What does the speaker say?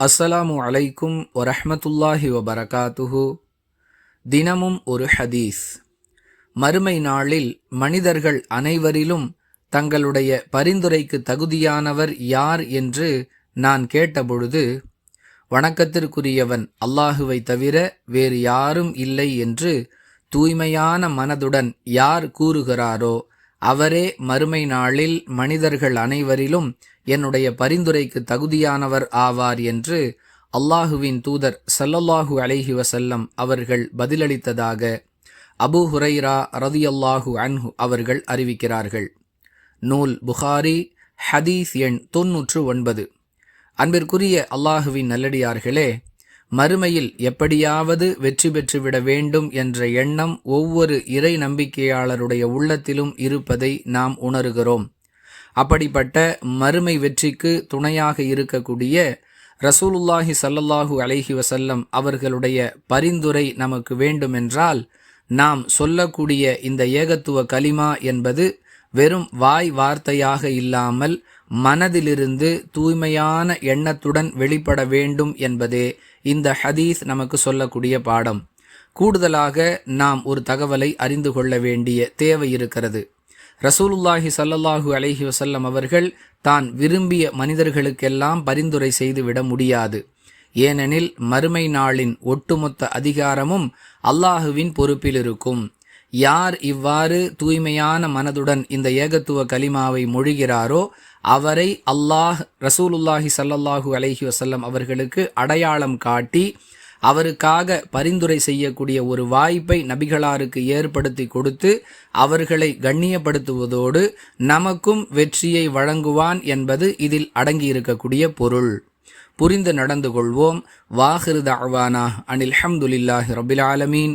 அஸ்ஸலாமு அலைக்கும் வரஹமத்துல்லாஹி வபரகாத்துஹு. தினமும் ஒரு ஹதீஸ். மறுமை நாளில் மனிதர்கள் அனைவரிலும் தங்களுடைய பரிந்துரைக்கு தகுதியானவர் யார் என்று நான் கேட்டபொழுது வணக்கத்திற்குரியவன் அல்லாஹுவை தவிர வேறு யாரும் இல்லை என்று தூய்மையான மனதுடன் யார் கூறுகிறாரோ அவரே மறுமை நாளில் மனிதர்கள் அனைவரிலும் என்னுடைய பரிந்துரைக்கு தகுதியானவர் ஆவார் என்று அல்லாஹுவின் தூதர் சல்லல்லாஹு அலைஹி வசல்லம் அவர்கள் பதிலளித்ததாக அபு ஹுரைரா ரதியல்லாஹு அன்ஹு அவர்கள் அறிவிக்கிறார்கள். நூல் புகாரி ஹதீஸ் எண் தொன்னூற்று ஒன்பது. அன்பிற்குரிய அல்லாஹுவின் நல்லடியார்களே மறுமையில் எப்படியாவது வெற்றி பெற்றுவிட வேண்டும் என்ற எண்ணம் ஒவ்வொரு இறை நம்பிக்கையாளருடைய உள்ளத்திலும் இருப்பதை நாம் உணர்கிறோம். அப்படிப்பட்ட மறுமை வெற்றிக்கு துணையாக இருக்கக்கூடிய ரசூலுல்லாஹி சல்லல்லாஹு அலைஹி வசல்லம் அவர்களுடைய பரிந்துரை நமக்கு வேண்டுமென்றால் நாம் சொல்லக்கூடிய இந்த ஏகத்துவ கலிமா என்பது வெறும் வாய் வார்த்தையாக இல்லாமல் மனதிலிருந்து தூய்மையான எண்ணத்துடன் வெளிப்பட வேண்டும் என்பதே இந்த ஹதீஸ் நமக்கு சொல்லக்கூடிய பாடம். கூடுதலாக நாம் ஒரு தகவலை அறிந்து கொள்ள வேண்டிய தேவை இருக்கிறது. ரசூலுல்லாஹி சல்லல்லாஹு அலஹி வசல்லம் அவர்கள் தான் விரும்பிய மனிதர்களுக்கெல்லாம் பரிந்துரை செய்துவிட முடியாது. ஏனெனில் மறுமை நாளின் ஒட்டுமொத்த அதிகாரமும் அல்லாஹுவின் பொறுப்பில் இருக்கும். யார் இவ்வாறு தூய்மையான மனதுடன் இந்த ஏகத்துவ கலிமாவை மொழிகிறாரோ அவரை அல்லாஹ் ரசூலுல்லாஹி சல்லல்லாஹூ அலஹி வசல்லம் அவர்களுக்கு அடையாளம் காட்டி அவருக்காக பரிந்துரை செய்யக்கூடிய ஒரு வாய்ப்பை நபிகளாருக்கு ஏற்படுத்தி கொடுத்து அவர்களை கண்ணியப்படுத்துவதோடு நமக்கும் வெற்றியை வழங்குவான் என்பது இதில் அடங்கியிருக்கக்கூடிய பொருள். புரிந்து நடந்து கொள்வோம். வாஹிருத தாவானா அனில் ஹம்துலில்லாஹி ரபில் ஆலமீன்.